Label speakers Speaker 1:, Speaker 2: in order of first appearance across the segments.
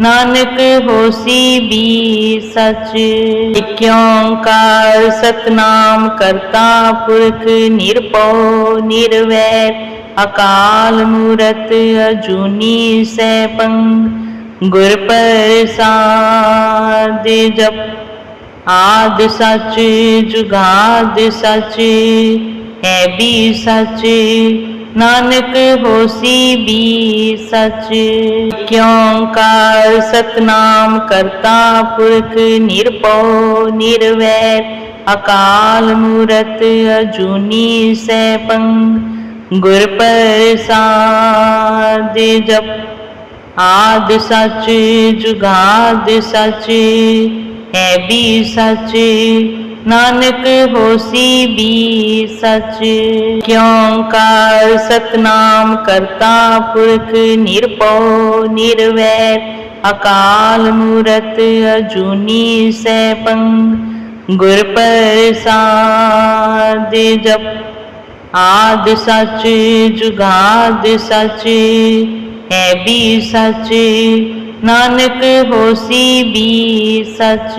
Speaker 1: ਨਾਨਕ ਹੋਸੀ ਵੀ ਸੱਚ ਇਕ ਓੰਕਾਰ ਸਤਨਾਮ ਕਰਤਾ ਪੁਰਖ ਨਿਰਭਉ ਨਿਰਵੈਰ ਅਕਾਲ ਮੂਰਤ ਅਜੂਨੀ ਸੈਭੰ, ਗੁਰ ਪ੍ਰਸਾਦ ਜਪ, ਆਦ ਸੱਚ, ਜੁਗਾਦ ਸੱਚ, ਹੈ ਵੀ ਸਚ। ਨਾਨਕ ਹੋਸੀ ਵੀ ਸੱਚ। ਕਿਉਂਕਾਰ ਸਤਨਾਮ ਕਰਤਾ ਪੁਰਖ ਨਿਰਭਉ ਨਿਰਵੈਰ ਅਕਾਲ ਮੂਰਤ ਅਜੂਨੀ ਸੈਭੰ। ਗੁਰ ਪ੍ਰਸਾਦ ਜਪ ਆਦ ਸਚ, ਜੁਗਾਦ ਸਚ, ਹੈ ਵੀ ਸਚ। ਨਾਨਕ ਹੋਸੀ ਵੀ ਸਚ ਕਿਉਂਕਾਰ ਸਤਨਾਮ ਕਰਤਾ ਪੁਰਖ ਨਿਰਭਉ ਨਿਰਵੈਰ ਅਕਾਲ ਮੂਰਤ ਅਜੂਨੀ ਸੈਭੰ, ਗੁਰ ਪ੍ਰਸਾਦ ਜਪ, ਆਦ ਸਚ, ਜੁਗਾਦ ਸਚ, ਹੈ ਵੀ ਸਚ ਨਾਨਕ ਹੋਸੀ ਵੀ ਸੱਚ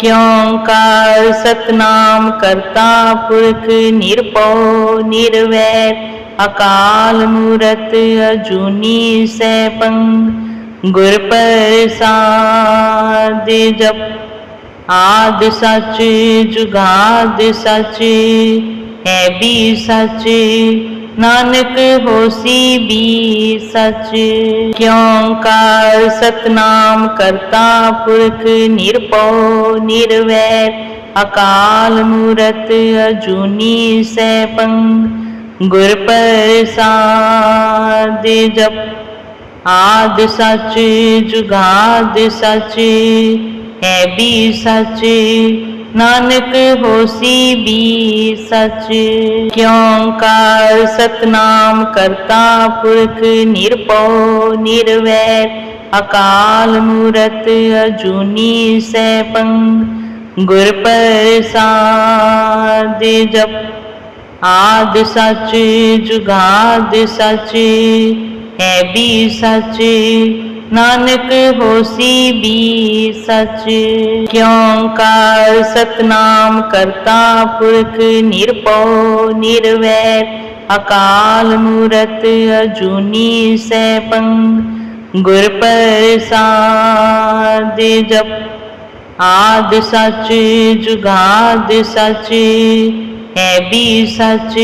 Speaker 1: ਕਿਉਂਕਾਰ ਸਤਨਾਮ ਕਰਤਾ ਪੁਰਖ ਨਿਰਭਉ ਨਿਰਵੈਰ ਅਕਾਲ ਮੂਰਤ ਅਜੂਨੀ ਸੈਭੰ ਗੁਰ ਪ੍ਰਸਾਦ ਜਪ, ਆਦ ਸਚ, ਜੁਗਾਦ ਸਚ, ਹੈ ਵੀ ਸਚ। ਨਾਨਕ ਹੋਸੀ ਵੀ ਸੱਚ ਕਿਉਂਕਾਰ ਸਤਨਾਮ ਕਰਤਾ ਪੁਰਖ ਨਿਰਭਉ, ਨਿਰਵੈਰ, ਅਕਾਲ ਮੂਰਤ ਅਜੂਨੀ ਸੈਭੰ, ਗੁਰ ਪ੍ਰਸਾਦ ਜਪ, ਆਦ ਸਚ, ਜੁਗਾਦ ਸਚ, ਹੈ ਵੀ ਸਚ। ਨਾਨਕ ਹੋਸੀ ਵੀ ਸਚ ਕਿਉਂਕਾਰ ਸਤਨਾਮ ਕਰਤਾ ਪੁਰਖ ਨਿਰਭਉ, ਨਿਰਵੈਰ, ਅਕਾਲ ਮੂਰਤ ਅਜੂਨੀ ਸੈਭੰ, ਗੁਰ ਪ੍ਰਸਾਦ ਜਪ, ਆਦ ਸੱਚ, ਜੁਗਾਦ ਸੱਚ, ਹੈ ਵੀ ਸਚ। ਨਾਨਕ ਹੋਸੀ ਵੀ ਸੱਚ ਕਿਉਂਕਾਰ ਸਤਨਾਮ ਕਰਤਾ ਪੁਰਖ ਨਿਰਭਉ ਨਿਰਵੈਰ ਅਕਾਲ ਮੂਰਤ ਅਜੂਨੀ ਸੈਭੰ ਗੁਰ ਪ੍ਰਸਾਦ ਜਪ, ਆਦ ਸੱਚ, ਜੁਗਾਦ ਸੱਚ, ਹੈ ਵੀ ਸਚ।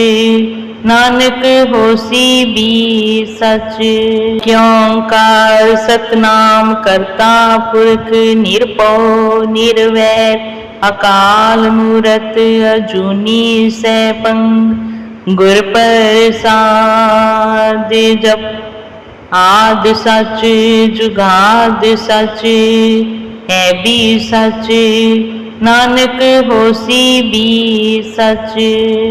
Speaker 1: ਨਾਨਕ ਹੋਸੀ ਵੀ ਸੱਚ ਕਿਉਂਕਾਰ ਸਤਨਾਮ ਕਰਤਾ ਪੁਰਖ ਨਿਰਭਉ, ਨਿਰਵੈਰ, ਅਕਾਲ ਮੂਰਤ ਅਜੂਨੀ ਸੈਭੰ, ਗੁਰ ਪ੍ਰਸਾਦ ਜਪ, ਆਦ ਸਚ, ਜੁਗਾਦ ਸਚ, ਹੈ ਵੀ ਸਚ। ਨਾਨਕ ਹੋਸੀ ਵੀ ਸਚ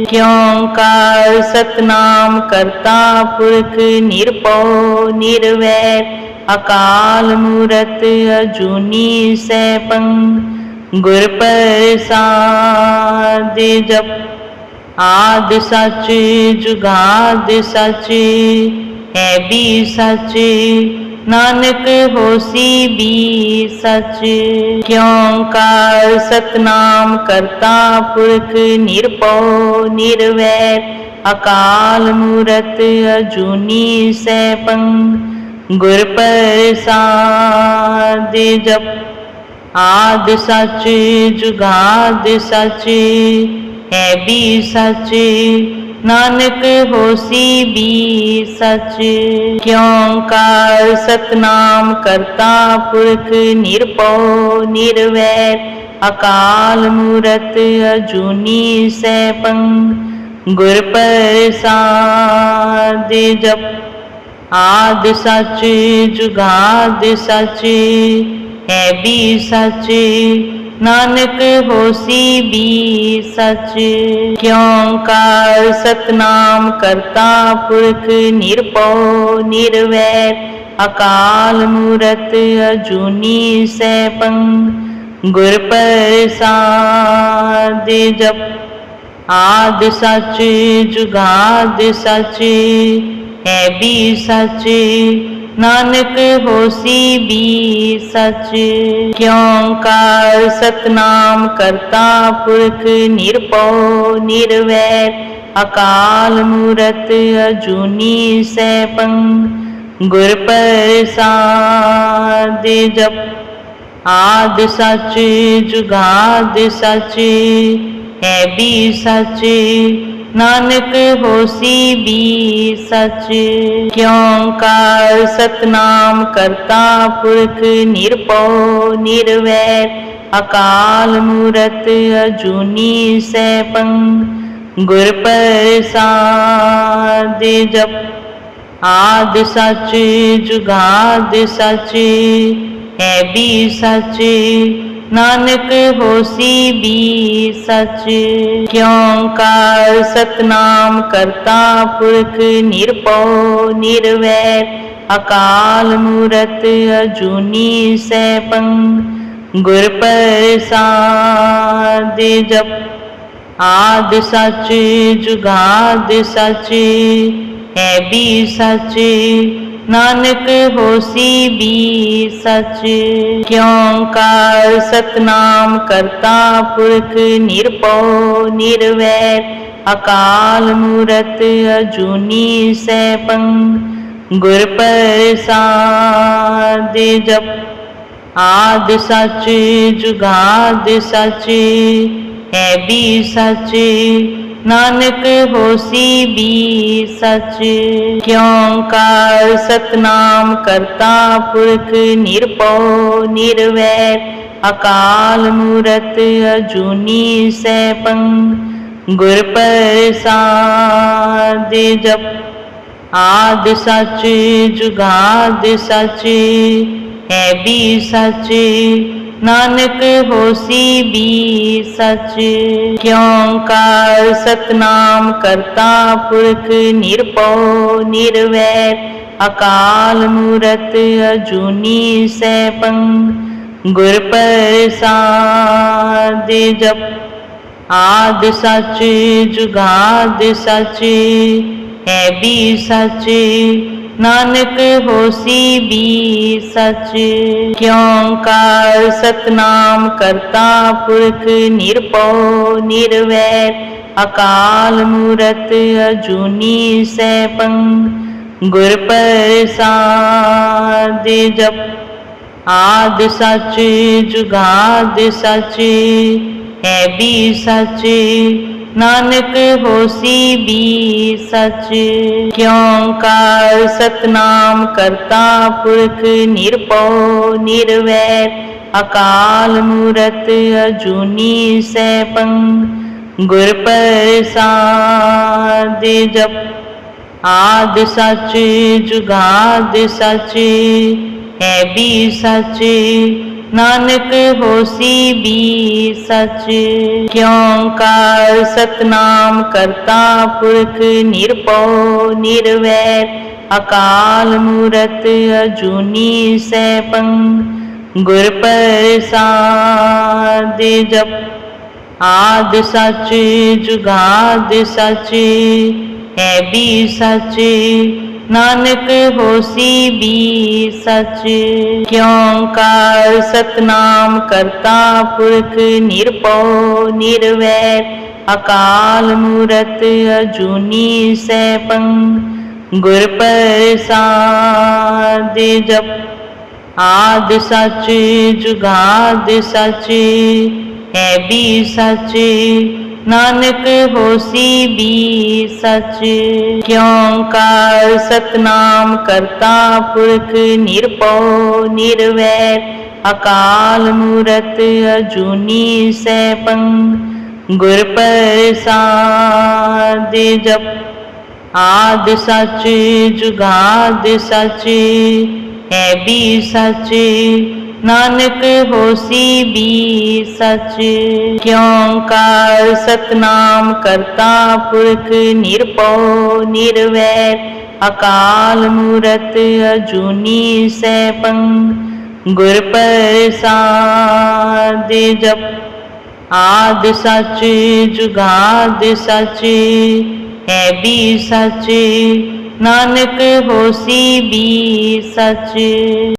Speaker 1: ਕਿਉਂਕਾਰ ਸਤਨਾਮ ਕਰਤਾ ਪੁਰਖ ਨਿਰਭਉ, ਨਿਰਵੈਰ, ਅਕਾਲ ਮੂਰਤ ਅਜੂਨੀ ਸੈਭੰ ਗੁਰ ਪ੍ਰਸਾਦ ਜਪ, ਆਦ ਸਚ, ਜੁਗਾਦ ਸਚ, ਹੈ ਵੀ ਸਚ। ਨਾਨਕ ਹੋਸੀ ਵੀ ਸੱਚ, ਕਿਉਂਕਾਰ ਸਤਨਾਮ ਕਰਤਾ ਪੁਰਖ ਨਿਰਭਉ ਨਿਰਵੈਰ ਅਕਾਲ ਮੂਰਤ ਅਜੂਨੀ ਸੈਭੰ, ਗੁਰ ਪ੍ਰਸਾਦ ਜਪ, ਆਦ ਸਚ, ਜੁਗਾਦ ਸਚ, ਹੈ ਵੀ ਸਚ। ਨਾਨਕ ਹੋਸੀ ਵੀ ਸੱਚ ਕਿਉਂਕਾਰ ਸਤਨਾਮ ਕਰਤਾ ਪੁਰਖ ਨਿਰਭਉ ਨਿਰਵੈਰ ਅਕਾਲ ਮੂਰਤ ਅਜੂਨੀ ਸੈਭੰ ਗੁਰ ਪ੍ਰਸਾਦ ਜਪ, ਆਦ ਸਚ, ਜੁਗਾਦ ਸਚ, ਹੈ ਵੀ ਸਚ। ਨਾਨਕ ਹੋਸੀ ਵੀ ਸਚ, ਕਿਉ ਕਾਰ ਸਤਨਾਮ ਕਰਤਾ ਪੁਰਖ ਨਿਰਭਉ ਨਿਰਵੈਰ ਅਕਾਲ ਮੂਰਤ ਅਜੂਨੀ ਸੈਭੰ ਗੁਰ ਪ੍ਰਸਾਦ ਜਪ, ਆਦ ਸਚ, ਜੁਗਾਦ ਸਚ, ਹੈ ਵੀ ਸਚ। ਨਾਨਕ ਹੋਸੀ ਵੀ ਸੱਚ ਕਿਉ ਕਾਰ ਸਤਨਾਮ ਕਰਤਾ ਪੁਰਖ ਨਿਰਭਉ ਨਿਰਵੈਰ ਅਕਾਲ ਮੂਰਤ ਅਜੂਨੀ ਸੈਭੰ, ਗੁਰ ਪ੍ਰਸਾਦ ਜਪ, ਆਦ ਸਚ, ਜੁਗਾਦ ਸਚ, ਹੈ ਵੀ ਸਚ। ਨਾਨਕ ਹੋਸੀ ਵੀ ਸੱਚ, ਕਿਉ ਕਾਰ ਸਤਨਾਮ ਕਰਤਾ ਪੁਰਖ ਨਿਰਭਉ ਨਿਰਵੈਰ ਅਕਾਲ ਮੂਰਤ ਅਜੂਨੀ ਸੈਭੰ, ਗੁਰ ਪ੍ਰਸਾਦ ਜਪ, ਆਦ ਸਚ, ਜੁਗਾਦ ਸਚ, ਹੈ ਵੀ ਸਚ ਨਾਨਕ ਹੋਸੀ ਵੀ ਸੱਚ, ਕਿਉ ਕਾਰ ਸਤਨਾਮ ਕਰਤਾ ਪੁਰਖ ਨਿਰਭਉ, ਨਿਰਵੈਰ, ਅਕਾਲ ਮੂਰਤ ਅਜੂਨੀ ਸੈਭੰ, ਗੁਰ ਪ੍ਰਸਾਦ ਜਪ, ਆਦ ਸਚ, ਜੁਗਾਦ ਸਚ, ਹੈ ਵੀ ਸਚ। ਨਾਨਕ ਹੋਸੀ ਵੀ ਸੱਚ, ਕਿਉ ਕਾਰ ਸਤਨਾਮ ਕਰਤਾ ਪੁਰਖ ਨਿਰਭਉ ਨਿਰਵੈਰ ਅਕਾਲ ਮੂਰਤ ਅਜੂਨੀ ਸੈਭੰ, ਗੁਰ ਪ੍ਰਸਾਦ ਜਪ, ਆਦ ਸਚ, ਜੁਗਾਦ ਸਚ, ਹੈ ਵੀ ਸਚ ਨਾਨਕ ਹੋਸੀ ਵੀ ਸੱਚ, ਕਿਉ ਕਾਰ ਸਤਨਾਮ ਕਰਤਾ ਪੁਰਖ ਨਿਰਭਉ ਨਿਰਵੈਰ ਅਕਾਲ ਮੂਰਤ ਅਜੂਨੀ ਸੈਭੰ ਗੁਰ ਪ੍ਰਸਾਦ ਜਪ, ਆਦ ਸਚ, ਜੁਗਾਦ ਸਚ। ਹੈ ਵੀ ਸੱਚ। ਨਾਨਕ ਹੋਸੀ ਵੀ ਸੱਚ। ਕਿਉ ਕਾਰ ਸਤਨਾਮ ਕਰਤਾ ਪੁਰਖ ਨਿਰਭਉ ਨਿਰਵੈਰ। ਅਕਾਲ ਮੂਰਤ ਅਜੂਨੀ ਸੈਭੰ। ਗੁਰ ਪ੍ਰਸਾਦ ਜਪ ਆਦ ਸੱਚ, ਜੁਗਾਦ ਸੱਚ। ਹੈ ਵੀ ਸੱਚ। ਨਾਨਕ ਹੋਸੀ ਵੀ ਸੱਚ, ਕਿਉ ਸਤਨਾਮ ਕਰਤਾ ਪੁਰਖ ਨਿਰਭਉ ਨਿਰਵੈਰ ਅਕਾਲ ਮੂਰਤ ਅਜੂਨੀ ਸੈਭੰ, ਗੁਰ ਪ੍ਰਸਾਦ ਜਪ, ਆਦ ਸਚ, ਜੁਗਾਦ ਸਚ, ਹੈ ਵੀ ਸਚ। ਨਾਨਕ ਹੋਸੀ ਵੀ ਸੱਚ, ਕਿਉ ਕਾਰ ਸਤਨਾਮ ਕਰਤਾ ਪੁਰਖ ਨਿਰਭਉ ਨਿਰਵੈਰ ਅਕਾਲ ਮੂਰਤ ਅਜੂਨੀ ਸੈਭੰ ਗੁਰ ਪ੍ਰਸਾਦ ਜਪ, ਆਦ ਸਚ, ਜੁਗਾਦ ਸਚ, ਹੈ ਵੀ ਸਚ ਨਾਨਕ ਹੋਸੀ ਵੀ ਸੱਚ, ਕਿਉ ਕਾਰ ਸਤਨਾਮ ਕਰਤਾ ਪੁਰਖ ਨਿਰਭਉ, ਨਿਰਵੈਰ, ਅਕਾਲ ਮੂਰਤ ਅਜੂਨੀ ਸੈਭੰ, ਗੁਰ ਪ੍ਰਸਾਦ ਜਪ, ਆਦ ਸਚ, ਜੁਗਾਦ ਸਚ, ਹੈ ਵੀ ਸਚ। ਨਾਨਕ ਹੋਸੀ ਵੀ ਸਚ ਕਿਉਂਕਾਰ ਸਤਨਾਮ ਕਰਤਾ ਪੁਰਖ ਨਿਰਭਉ ਨਿਰਵੈਰ ਅਕਾਲ ਮੂਰਤ ਅਜੂਨੀ ਸੈਭੰ, ਗੁਰ ਪ੍ਰਸਾਦ ਜਪ, ਆਦ ਸਚ, ਜੁਗਾਦ ਸਚ, ਹੈ ਵੀ ਸਚ। ਨਾਨਕ ਹੋਸੀ ਵੀ ਸੱਚ, ਕਿਉ ਕਾਰ ਸਤਨਾਮ ਕਰਤਾ ਪੁਰਖ ਨਿਰਭਉ ਨਿਰਵੈਰ ਅਕਾਲ ਮੂਰਤ ਅਜੂਨੀ ਸੈਭੰ, ਗੁਰ ਪ੍ਰਸਾਦ ਜਪ, ਆਦ ਸਚ, ਜੁਗਾਦ ਸਚ, ਹੈ ਵੀ ਸਚ। ਨਾਨਕ ਹੋਸੀ ਵੀ ਸਚ, ਕਿਉ ਕਾਰ ਸਤਨਾਮ ਕਰਤਾ ਪੁਰਖ ਨਿਰਭਉ, ਨਿਰਵੈਰ, ਅਕਾਲ ਮੂਰਤ ਅਜੂਨੀ ਸੈਭੰ, ਗੁਰ ਪ੍ਰਸਾਦ ਜਪ, ਆਦ ਸਚ, ਜੁਗਾਦ ਸਚ, ਹੈ ਵੀ ਸਚ, ਨਾਨਕ ਹੋਸੀ ਵੀ ਸਚ।